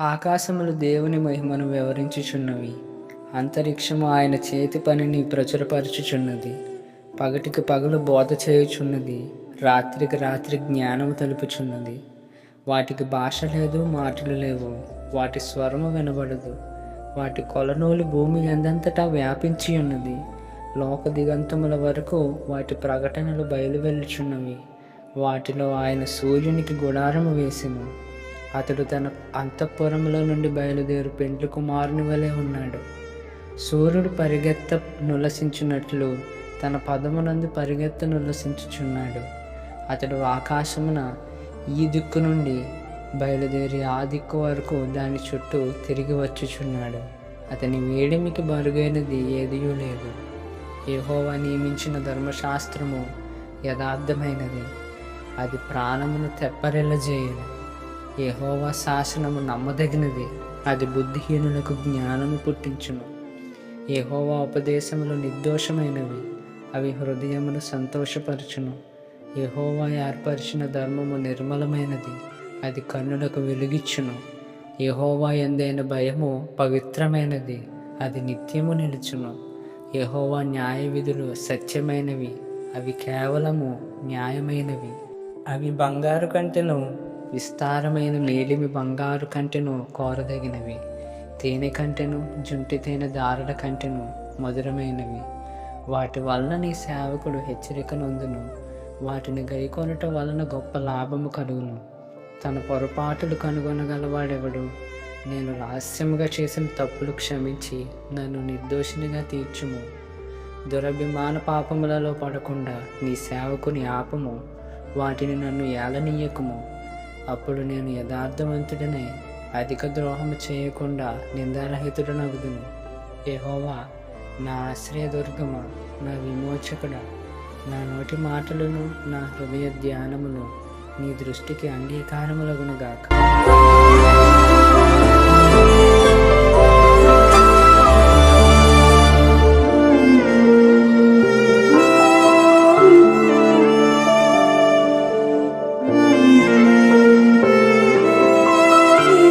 ఆకాశములు దేవుని మహిమను వివరించుచున్నవి. అంతరిక్షము ఆయన చేతి పనిని ప్రచురపరచుచున్నది. పగటికి పగలు బోధ చేయుచున్నది. రాత్రికి రాత్రి జ్ఞానము తెలుపుచున్నది. వాటికి భాష లేదు మాటలు లేవు. వాటి స్వరము వినబడదు. వాటి కొలనూలు భూమి ఎందంతటా వ్యాపించి ఉన్నది. లోక దిగంతముల వరకు వాటి ప్రకటనలు బయలువెళ్ళుచున్నవి వాటిలో ఆయన సూర్యునికి గుడారము వేసెను. అతడు తన అంతఃపురంలో నుండి బయలుదేరు పెండ్లి కుమారుని వలె ఉన్నాడు. సూర్యుడు పరిగెత్త నులసించినట్లు తన పదమునందు పరిగెత్త నులసించుచున్నాడు. అతడు ఆకాశమున ఈ దిక్కు నుండి బయలుదేరి ఆ దిక్కు వరకు దాని చుట్టూ తిరిగి వచ్చుచున్నాడు. అతని వేడిమికి బరుగైనది ఏదియూ లేదు. యెహోవా నియమించిన ధర్మశాస్త్రము యథార్థమైనది. అది ప్రాణమును తెప్పరిల్లజేయను. యహోవా శాసనము నమ్మదగినది. అది బుద్ధిహీనులకు జ్ఞానము పుట్టించును. యహోవా ఉపదేశములు నిర్దోషమైనవి. అవి హృదయమును సంతోషపరచును. యహోవా ఏర్పరిచిన ధర్మము నిర్మలమైనది. అది కన్నులకు వెలుగిచ్చును. యహోవా ఎందైన భయము పవిత్రమైనది. అది నిత్యము నిలుచును. యహోవా న్యాయ విధులు సత్యమైనవి. అవి కేవలము న్యాయమైనవి. అవి బంగారు కంటెను విస్తారమైన మేలిమి బంగారు కంటెను కోరదగినవి. తేనె కంటెను జుంటి తేనె దారుల కంటెను మధురమైనవి. వాటి వలన నీ సేవకుడు హెచ్చరిక నొందును. వాటిని గైకొనట వలన గొప్ప లాభము కలుగును. తన పొరపాటులు కనుగొనగలవాడెవడు? నేను రహస్యముగా చేసిన తప్పులు క్షమించి నన్ను నిర్దోషినిగా తీర్చుము. దురభిమాన పాపములలో పడకుండా నీ సేవకుని ఆపము. వాటిని నన్ను ఏలనీయకుము. అప్పుడు నేను యథార్థవంతుడనే అధిక ద్రోహము చేయకుండా నిందారహితుడనగుదును యెహోవా నా ఆశ్రయదుర్గమ నా విమోచకుడ నా నోటి మాటలను నా హృదయ ధ్యానమును నీ దృష్టికి అంగీకారములగునుగాక.